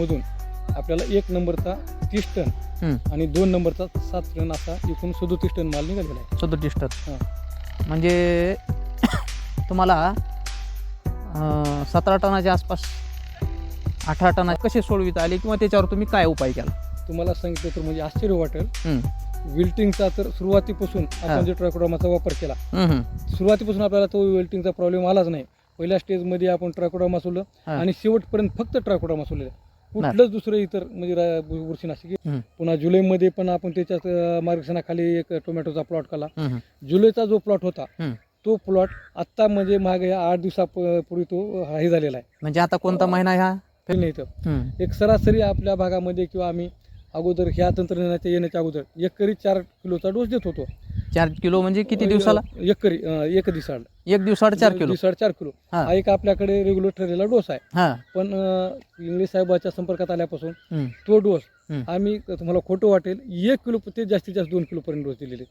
मधून आपल्याला एक नंबरचा तीस टन हम्म. आणि दोन नंबरचा सात टन असा एकूण सदोतीस टन माल निघालेला आहे सदोतीस टन. म्हणजे तुम्हाला अं, सतरा टनाच्या आसपास अठरा टना कसे सोडविता आले किंवा त्याच्यावर तुम्ही काय उपाय केला तुम्हाला सांगितलं तर म्हणजे आश्चर्य वाटेल हम्म. विल्टिंगचा तर सुरुवातीपासून हा. आपण जे ट्रायकोडॉमाचा वापर केला हम्म, हम्म. सुरुवातीपासून आपल्याला तो विल्टिंगचा प्रॉब्लेम आलाच नाही पहिल्या स्टेजमध्ये आपण ट्रायकोडॉमा सोडलं हा. आणि शेवटपर्यंत फक्त ट्रायकोडॉमा सोडलेलं कुठलंच दुसरं इतर म्हणजे रा- बु- बुरशीनाशक हम्म. पुन्हा जुलैमध्ये पण आपण त्याच्यात अं, मार्गदर्शनाखाली एक टोमॅटोचा प्लॉट केला. हम्म, जुलैचा जो प्लॉट होता हम्म. तो प्लॉट आत्ता म्हणजे मागे आठ दिवसापूर्वी तो हे झालेला आहे. म्हणजे आता कोणता महिना ह्या नाही इथं हम्म. एक सरासरी आपल्या भागामध्ये किंवा आम्ही अगोदर ह्या तंत्रज्ञानाच्या येण्याच्या अगोदर एकरी चार किलोचा डोस देत होतो. चार किलो म्हणजे किती दिवसाला? एकरी अं, एक दिवसाड एक दिवसाड चार किलो. दिवसाड चार किलो. हा. एक आपल्याकडे रेग्युलर ठरलेला डोस आहे. हा. पण इंग्लिश साहेबाच्या संपर्कात आल्यापासून. तो डोस. आम्ही तुम्हाला खोटं वाटेल एक किलो ते जास्तीत जास्त दोन किलो पर्यंत डोस दिलेले